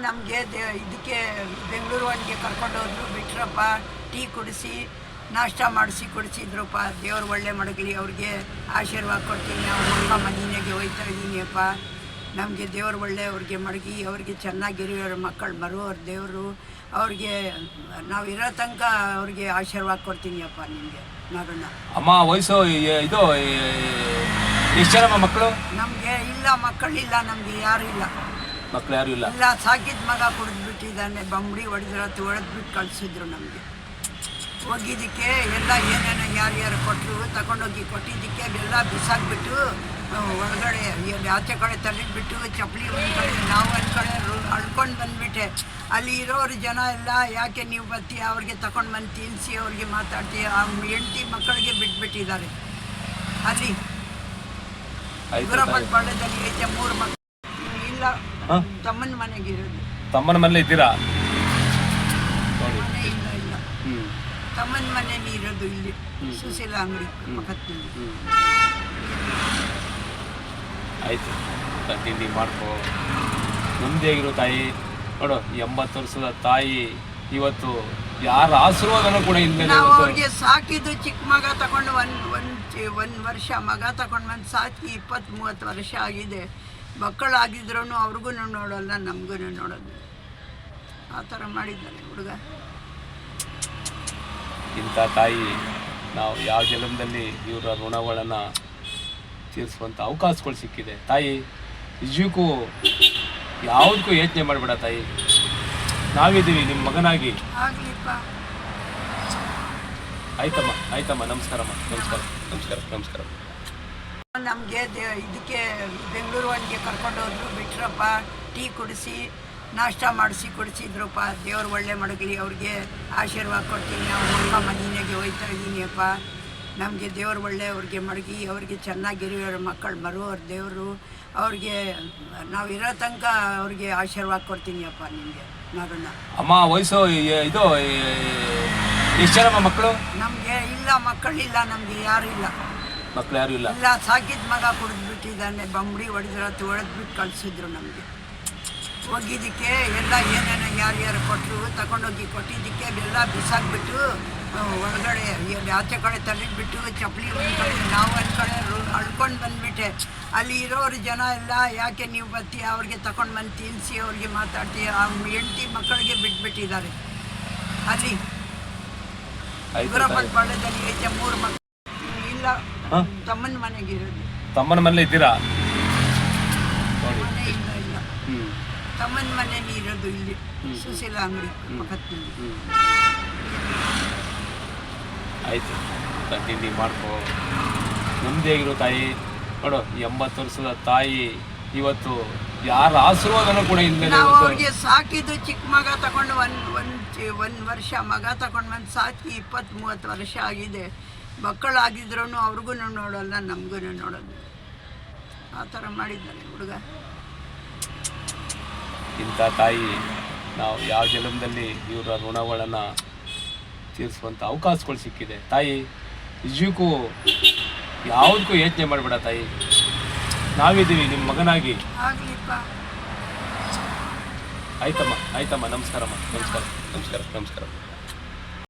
ನಮಗೆ ಇದಕ್ಕೆ ಬೆಂಗಳೂರು ಒಳಗೆ ಕರ್ಕೊಂಡು ಹೋದ್ರು. ಬಿಟ್ರಪ್ಪ ಟೀ ಕುಡಿಸಿ ನಾಷ್ಟ ಮಾಡಿಸಿ ಕುಡಿಸಿದ್ರಪ್ಪ. ದೇವ್ರು ಒಳ್ಳೆ ಮಡಗಲಿ ಅವ್ರಿಗೆ ಆಶೀರ್ವಾದ ಕೊಡ್ತೀನಿ. ಅವ್ರ ಮನೆಯಾಗೆ ಹೋಯ್ತಾ ಇದ್ದೀನಿಯಪ್ಪ. ನಮಗೆ ದೇವ್ರು ಒಳ್ಳೆ ಅವ್ರಿಗೆ ಮಡಗಿ ಅವ್ರಿಗೆ ಚೆನ್ನಾಗಿರಿ ಅವ್ರ ಮಕ್ಕಳು ಬರುವವ್ರ ದೇವರು. ಅವ್ರಿಗೆ ನಾವು ಇರೋ ತನಕ ಅವ್ರಿಗೆ ಆಶೀರ್ವಾದ ಕೊಡ್ತೀನಿಯಪ್ಪ ನಿಮಗೆ ನೋಡೋಣ ಅಮ್ಮ ವಯಸ್ಸು ಇದು ಎಷ್ಟು ಜನ ಮಕ್ಕಳು? ನಮಗೆ ಇಲ್ಲ ಮಕ್ಕಳಿಲ್ಲ ನಮಗೆ ಯಾರು ಇಲ್ಲ. ಮಕ್ಕಳು ಯಾರು ಇಲ್ಲ. ಇಲ್ಲ ಸಾಕಿದ ಮಗ ಕುಡಿದ್ಬಿಟ್ಟಿದ್ದಾನೆ ಬಂಬಡಿ ಹೊಡೆದ್ರ ಹೊಡೆದ್ಬಿಟ್ಟು ಕಳಿಸಿದ್ರು ನಮಗೆ. ಹೋಗಿದ್ದಕ್ಕೆ ಎಲ್ಲ ಏನೇನೋ ಯಾರ್ಯಾರು ಕೊಟ್ಟರು ತಗೊಂಡೋಗಿ ಕೊಟ್ಟಿದ್ದಕ್ಕೆ ಎಲ್ಲ ಬಿಸಾಕ್ಬಿಟ್ಟು ಒಳಗಡೆ ಎಲ್ಲಿ ಆಚೆ ಕಡೆ ತಳ್ಳಿಬಿಟ್ಟು ಚಪ್ಪಲಿ ಒಂದು ಕಡೆ ನಾವು ಒಂದು ಕಡೆ ಅಳ್ಕೊಂಡು ಬಂದ್ಬಿಟ್ಟೆ. ಅಲ್ಲಿ ಇರೋರು ಜನ ಎಲ್ಲ ಯಾಕೆ ನೀವು ಬತ್ತಿ ಅವ್ರಿಗೆ ತಗೊಂಡು ಬಂದು ತಿನ್ನಿಸಿ ಅವ್ರಿಗೆ ಮಾತಾಡ್ತಿ ಆ ಹೆಂಡತಿ ಮಕ್ಕಳಿಗೆ ಬಿಟ್ಬಿಟ್ಟಿದ್ದಾರೆ. ಅಲ್ಲಿ ಹೈದರಾಬಾದ್ ಪಾಳ್ಯದಲ್ಲಿ ಐತೆ ಮೂರು ಮಕ್ಕಳು ಇಲ್ಲ? ತಮ್ಮನ ಮನೆಗೆ ಇರೋದು. ತಮ್ಮನ ಮನೆ ಇದ್ದೀರಾ? ನೋಡಿ. ಮನೆ ಇಲ್ಲ. ಇಲ್ಲ ಹ್ಞೂ ತಮ್ಮನ ಮನೇಲಿ ಇರೋದು ಇಲ್ಲಿ ಸುಶೀಲ ಅಂಗಡಿ ಪಕ್ಕದಲ್ಲಿ. ಆಯಿತು. ತಿಂಡಿ ಮಾಡ್ಕೊ. ಆಗಿರೋ ತಾಯಿ. ನೋಡು ಎಂಬತ್ತು ವರ್ಷದ ತಾಯಿ ಇವತ್ತು ಯಾರ ಆಶೀರ್ವಾದನೂ ಕೂಡ ಇಲ್ಲದೆ ನಾವು ಅವ್ರಿಗೆ ಸಾಕಿದ್ದು ಚಿಕ್ಕ ಮಗ ತಗೊಂಡು ಒಂದು ಒಂದು ಒಂದು ವರ್ಷ ಮಗ ತಗೊಂಡು ಬಂದು ಸಾಕಿ ಇಪ್ಪತ್ತು ಮೂವತ್ತು ವರ್ಷ ಆಗಿದೆ. ಮಕ್ಕಳಾಗಿದ್ರೂ ಅವ್ರಿಗೂ ನೋಡಲ್ಲ ನಮಗೂ ನೋಡೋದು ಆ ಥರ ಮಾಡಿದ್ದಾನೆ ಹುಡುಗ. ಇಂಥ ತಾಯಿ ನಾವು ಯಾವ ಜನ್ಮದಲ್ಲಿ ಇವರ ಋಣಗಳನ್ನು ತೀರಿಸುವಂಥ ಅವಕಾಶಗಳು ಸಿಕ್ಕಿದೆ. ತಾಯಿ ನಿಜಕ್ಕೂ ಯಾವುದಕ್ಕೂ ಯೋಚನೆ ಮಾಡಬೇಡ ತಾಯಿ. ನಾವಿದ್ದೀವಿ ನಿಮ್ಮ ಮಗನಾಗಿ. ಆಯ್ತಮ್ಮ ಆಯ್ತಮ್ಮ. ನಮಸ್ಕಾರಮ್ಮ. ನಮಸ್ಕಾರ ನಮಸ್ಕಾರ ನಮಸ್ಕಾರ. ನಮಗೆ ಇದಕ್ಕೆ ಬೆಂಗಳೂರು ಒಳಗೆ ಕರ್ಕೊಂಡು ಹೋದ್ರು ಬಿಟ್ರಪ್ಪ ಟೀ ಕುಡಿಸಿ ನಾಷ್ಟ ಮಾಡಿಸಿ ಕುಡಿಸಿದ್ರಪ್ಪ ದೇವ್ರು ಒಳ್ಳೆ ಮಡಗಲಿ ಅವ್ರಿಗೆ ಆಶೀರ್ವಾದ ಕೊಡ್ತೀನಿ ಅವ್ರ ಮನೆಯಾಗೆ ಹೋಯ್ತಾ ಇದ್ದೀನಿಯಪ್ಪ. ನಮಗೆ ದೇವ್ರು ಒಳ್ಳೆ ಅವ್ರಿಗೆ ಮಡಗಿ ಅವ್ರಿಗೆ ಚೆನ್ನಾಗಿರಿ ಅವ್ರ ಮಕ್ಕಳು ಬರುವವ್ರ ದೇವರು. ಅವ್ರಿಗೆ ನಾವು ಇರೋ ತನಕ ಅವ್ರಿಗೆ ಆಶೀರ್ವಾದ ಕೊಡ್ತೀನಿಯಪ್ಪ ನಿಮಗೆ ಮಗನ ಅಮ್ಮ ವಯಸ್ಸು ಇದು ಎಷ್ಟು ಮಕ್ಕಳು? ನಮಗೆ ಇಲ್ಲ ಮಕ್ಕಳಿಲ್ಲ ನಮಗೆ ಯಾರು ಇಲ್ಲ. ಮಕ್ಕಳು ಯಾರು ಇಲ್ಲ. ಇಲ್ಲ ಸಾಕಿದ ಮಗ ಕುಡಿದ್ಬಿಟ್ಟಿದ್ದಾನೆ ಬಂಬಡಿ ಹೊಡೆದ್ರ ಹೊಡೆದ್ಬಿಟ್ಟು ಕಳಿಸಿದ್ರು ನಮಗೆ. ಹೋಗಿದ್ದಕ್ಕೆ ಎಲ್ಲ ಏನೇನೋ ಯಾರ್ಯಾರು ಕೊಟ್ಟರು ತಗೊಂಡೋಗಿ ಕೊಟ್ಟಿದ್ದಕ್ಕೆ ಎಲ್ಲ ಬಿಸಾಕ್ಬಿಟ್ಟು ಒಳಗಡೆ ಆಚೆ ಕಡೆ ತಳ್ಳಿಬಿಟ್ಟು ಚಪ್ಪಲಿ ಕಡೆ ನಾವು ಒಂದು ಕಡೆ ಅಳ್ಕೊಂಡು ಬಂದ್ಬಿಟ್ಟೆ. ಅಲ್ಲಿ ಇರೋರು ಜನ ಎಲ್ಲ ಯಾಕೆ ನೀವು ಬತ್ತಿ ಅವ್ರಿಗೆ ತಗೊಂಡು ಬಂದು ತಿನ್ನಿಸಿ ಅವ್ರಿಗೆ ಮಾತಾಡ್ತೀವಿ ಆ ಹೆಂಡತಿ ಮಕ್ಕಳಿಗೆ ಬಿಟ್ಬಿಟ್ಟಿದ್ದಾರೆ. ಅಲ್ಲಿ ತಾಯಿ. ಪಾಳ್ಯದಲ್ಲಿ ಐತೆ ಮೂರು ಮಕ್ಕಳು? ತಮ್ಮನ ಮನೆಗೆ ಇರೋದು. ತಮ್ಮನ ಮನೇಲಿ ಇದ್ದೀರಾ? ಮನೆ ಇಲ್ಲ ಇಲ್ಲ. ಹ್ಞೂ ತಮ್ಮನ ಮನೇಲಿ ಇರೋದು ಇಲ್ಲಿ ಸುಶೀಲ ಅಂಗಡಿ ಪಕ್ಕದಲ್ಲಿ ಆಯಿತು ಮಾಡ್ಕೋ. ಮಾಡ್ಕೊ ಹೇಗಿರೋ ತಾಯಿ. ನೋಡು ಎಂಬತ್ತು ವರ್ಷದ ತಾಯಿ ಇವತ್ತು ಯಾರ ಆಶೀರ್ವಾದನೂ ಕೂಡ ಇಲ್ಲ ನಾವು ಅವ್ರಿಗೆ ಸಾಕಿದ್ದು ಚಿಕ್ಕ ಮಗ ತಗೊಂಡು ಒಂದು ಒಂದು ಒಂದು ವರ್ಷ ಮಗ ತಗೊಂಡು ಬಂದು ಸಾಕಿ ಇಪ್ಪತ್ತು ಮೂವತ್ತು ವರ್ಷ ಆಗಿದೆ. ಮಕ್ಕಳಾಗಿದ್ರೂ ಅವ್ರಿಗೂ ನೋಡಲ್ಲ ನಮಗೂ ನೋಡೋದು ಆ ಥರ ಮಾಡಿದ್ದಾನೆ ಹುಡುಗ. ಇಂಥ ತಾಯಿ ನಾವು ಯಾವ ಜನ್ಮದಲ್ಲಿ ಇವರ ಋಣಗಳನ್ನು ತೀರಿಸುವಂಥ ಅವಕಾಶಗಳು ಸಿಕ್ಕಿದೆ. ತಾಯಿ ನಿಜಕ್ಕೂ ಯಾವುದಕ್ಕೂ ಯೋಚನೆ ಮಾಡಬೇಡ ತಾಯಿ. ನಾವಿದ್ದೀವಿ ನಿಮ್ಮ ಮಗನಾಗಿ. ಆಯ್ತಮ್ಮ ಆಯ್ತಮ್ಮ ನಮಸ್ಕಾರಮ್ಮ ನಮಸ್ಕಾರ ನಮಸ್ಕಾರ ನಮಸ್ಕಾರ.